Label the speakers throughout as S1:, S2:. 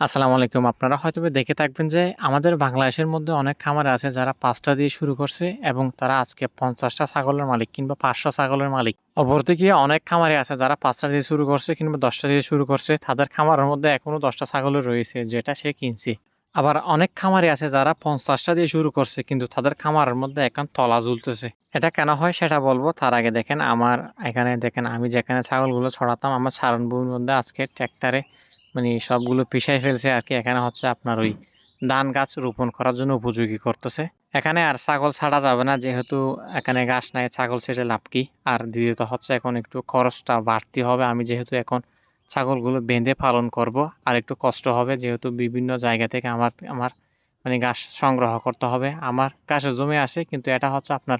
S1: আসসালামু আলাইকুম। আপনারা হয়তোবা দেখে থাকবেন যে আমাদের বাংলাদেশের মধ্যে অনেক খামারে আছে যারা পাঁচটা দিয়ে শুরু করছে এবং তারা আজকে পঞ্চাশটা ছাগলের মালিক কিংবা ৫০০ ছাগলের মালিক। অপরদিকে অনেক খামারে আছে যারা পাঁচটা দিয়ে শুরু করছে কিংবা দশটা দিয়ে শুরু করছে। তাদের খামারের মধ্যে এখনও ১০ টা ছাগলও রয়েছে যেটা সে কিনছে। আবার অনেক খামারে আছে যারা পঞ্চাশটা দিয়ে শুরু করছে কিন্তু তাদের খামারের মধ্যে এখন তলা ঝুলতেছে। এটা কেন হয় সেটা বলব। তার আগে দেখেন আমার এখানে দেখেন আমি যেখানে ছাগলগুলো ছড়াতাম আমার ছাড়নভূমির মধ্যে আজকে ট্র্যাক্টরে মানে সবগুলো পিষাই ফেলছে আর কি এখানে হচ্ছে আপনার ওই ধান গাছ রোপণ করার জন্য উপযোগী করতেছে। এখানে আর ছাগল ছাড়া যাবে না, যেহেতু এখানে গাছ নাই, ছাগল ছেড়ে লাভ কি? আর দ্বিতীয়ত হচ্ছে এখন একটু খরচটা বাড়তি হবে। আমি যেহেতু এখন ছাগলগুলো বেঁধে পালন করব, আর একটু কষ্ট হবে, যেহেতু বিভিন্ন জায়গা থেকে আমার আমার মানে গাছ সংগ্রহ করতে হবে। আমার ঘাসের জমি আসে কিন্তু এটা হচ্ছে আপনার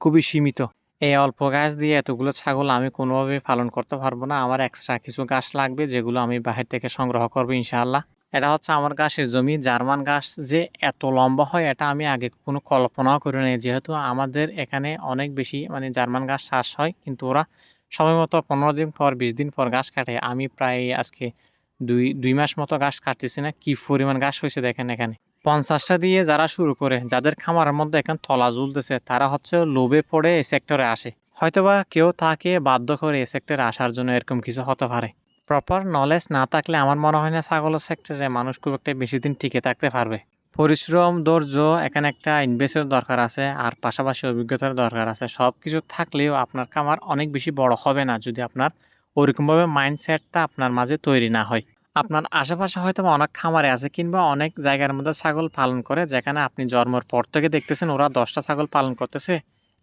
S1: খুবই সীমিত। এই অল্প গাছ দিয়ে এতগুলো ছাগল আমি কোনোভাবেই পালন করতে পারব না। আমার এক্সট্রা কিছু গাছ লাগবে যেগুলো আমি বাহির থেকে সংগ্রহ করব ইনশাআল্লাহ। এটা হচ্ছে আমার গাছের জমি। জার্মান গাছ যে এত লম্বা হয়, এটা আমি আগে কোনো কল্পনাও করি নাই। যেহেতু আমাদের এখানে অনেক বেশি মানে জার্মান গাছ চাষ হয়, কিন্তু ওরা সময়মতো ১৫ দিন পর ২০ দিন পর গাছ কাটে। আমি প্রায় আজকে ২ ২ মাস মতো গাছ কাটতেছি না। কি পরিমাণ গাছ হইছে দেখেন এখানে। ৫০ টা দিয়ে যারা শুরু করে যাদের খামারের মধ্যে এখন তলা ঝুলতেছে তারা হচ্ছে লোভে পড়ে এই সেক্টরে আসে। হয়তোবা কেউ তাকে বাধ্য করে এই সেক্টরে আসার জন্য এরকম কিছু হতে পারে। প্রপার নলেজ না থাকলে আমার মনে হয় না ছাগলের সেক্টরে মানুষ খুব একটা বেশি দিন টিকে থাকতে পারবে। পরিশ্রম, ধৈর্য এখানে একটা ইনভেস্টের দরকার আছে আর পাশাপাশি অভিজ্ঞতার দরকার আছে। সব কিছু থাকলেও আপনার খামার অনেক বেশি বড় হবে না যদি আপনার ওরকমভাবে মাইন্ডসেটটা আপনার মাঝে তৈরি না হয়। আপনার আশেপাশে হয়তোবা অনেক খামারে আছে কিংবা অনেক জায়গার মধ্যে ছাগল পালন করে, যেখানে আপনি জন্মের পর থেকে দেখতেছেন ওরা দশটা ছাগল পালন করতেছে।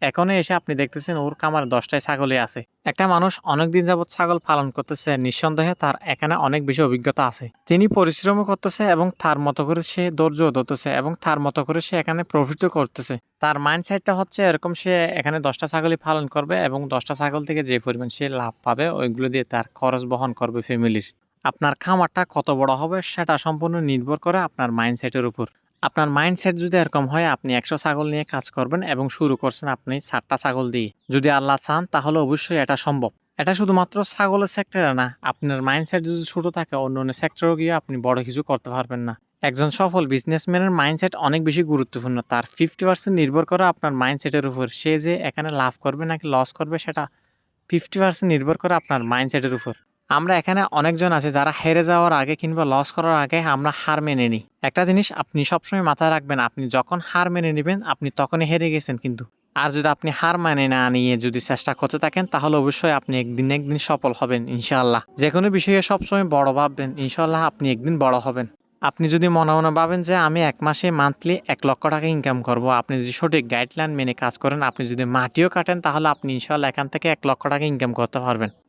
S1: এখনও এসে আপনি দেখতেছেন ওর খামারে ১০ টাই ছাগলই আছে। একটা মানুষ অনেক দিন যাবৎ ছাগল পালন করতেছে, নিঃসন্দেহে তার এখানে অনেক বেশি অভিজ্ঞতা আছে। তিনি পরিশ্রমও করতেছে এবং তার মতো করে সে ধৈর্যও ধরতেছে এবং তার মতো করে সে এখানে প্রফিটও করতেছে। তার মাইন্ডসেটটা হচ্ছে এরকম, সে এখানে ১০ টা ছাগলই পালন করবে এবং দশটা ছাগল থেকে যে পরিমাণ সে লাভ পাবে, ওইগুলো দিয়ে তার খরচ বহন করবে ফ্যামিলির। আপনার খামারটা কত বড় হবে সেটা সম্পূর্ণ নির্ভর করে আপনার মাইন্ডসেটের উপর। আপনার মাইন্ডসেট যদি এরকম হয়, আপনি ১০০ ছাগল নিয়ে কাজ করবেন এবং শুরু করছেন আপনি ৬০ টা ছাগল দিয়ে। যদি আল্লাহ চান, তাহলে অবশ্যই এটা সম্ভব। এটা শুধুমাত্র ছাগলের সেক্টরে না, আপনার মাইন্ডসেট যদি ছোট থাকে, অন্য অন্য সেক্টরেও গিয়ে আপনি বড় কিছু করতে পারবেন না। একজন সফল বিজনেসম্যানের মাইন্ডসেট অনেক বেশি গুরুত্বপূর্ণ। তার 50% নির্ভর করে আপনার মাইন্ডসেটের উপর। সে যে এখানে লাভ করবে নাকি লস করবে, সেটা 50% নির্ভর করে আপনার মাইন্ডসেটের উপর। আমরা এখানে অনেকজন আছে যারা হেরে যাওয়ার আগে কিংবা লস করার আগে আমরা হার মেনে নিই। একটা জিনিস আপনি সবসময় মাথায় রাখবেন, আপনি যখন হার মেনে নেবেন, আপনি তখনই হেরে গেছেন কিন্তু। আর যদি আপনি হার মানে না নিয়ে যদি চেষ্টা করতে থাকেন, তাহলে অবশ্যই আপনি একদিন একদিন সফল হবেন, ইনশাআল্লাহ। যেকোনো বিষয়ে সবসময় বড় ভাববেন, ইনশাআল্লাহ আপনি একদিন বড় হবেন। আপনি যদি মনে মনে ভাবেন যে আমি এক মাসে মান্থলি এক লক্ষ টাকা ইনকাম করব। আপনি যদি সঠিক গাইডলাইন মেনে কাজ করেন, আপনি যদি মাটিও কাটেন, তাহলে আপনি ইনশাল্লাহ এখান থেকে এক লক্ষ টাকা ইনকাম করতে পারবেন।